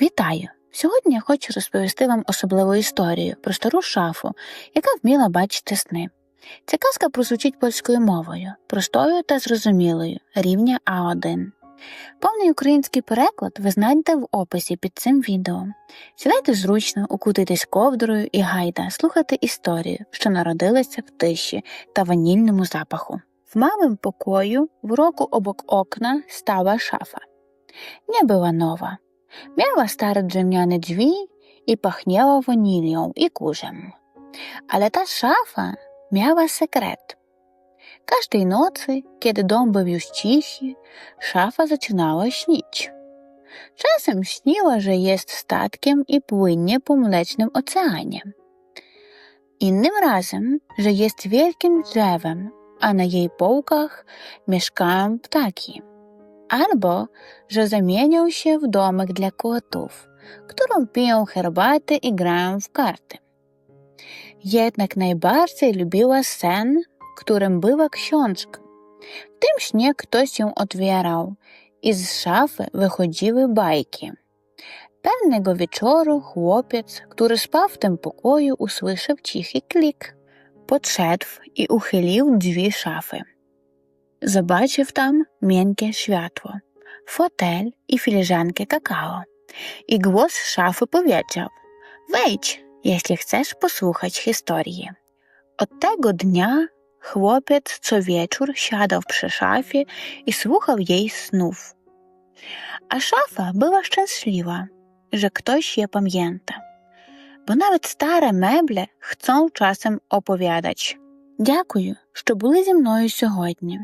Вітаю! Сьогодні я хочу розповісти вам особливу історію про стару шафу, яка вміла бачити сни. Ця казка прозвучить польською мовою, простою та зрозумілою, рівня А1. Повний український переклад ви знайдете в описі під цим відео. Сідайте зручно, укутайтесь ковдрою і гайда слухати історію, що народилася в тиші та ванільному запаху. В małym pokoju w rogu obok okna stała szafa. Nie była nowa. Miała stare drewniane drzwi i pachniała wanilią i kurzem. Ale ta szafa miała sekret. Każdej nocy, kiedy dom był już cichy, szafa zaczynała śnić. Czasem śniła, że jest statkiem i płynie po mlecznym oceanie. Innym razem, że jest wielkim drzewem, a na jej połkach mieszkają ptaki. Albo, że zamienią się w domek dla kotów, którą piją herbatę i grają w karty. Jednak najbardziej lubiła sen, którym była książka. W tym śnie ktoś ją otwierał i z szafy wychodziły bajki. Pewnego wieczoru chłopiec, który spał w tym pokoju, usłyszał cichy klik. Podszedł i uchylił drzwi szafy. Zobaczył tam miękkie światło, fotel i filiżankę kakao. I głos szafy powiedział: Wejdź, jeśli chcesz posłuchać historii. Od tego dnia chłopiec co wieczór siadał przy szafie i słuchał jej snów. A szafa była szczęśliwa, że ktoś je pamięta, bo nawet stare meble chcą czasem opowiadać. Дякую, що були зі мною сьогодні.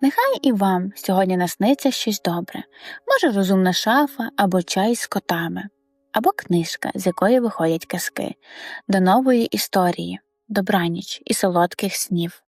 Нехай і вам сьогодні насниться щось добре, може розумна шафа або чай з котами, або книжка, з якої виходять казки. До нової історії, добраніч і солодких снів.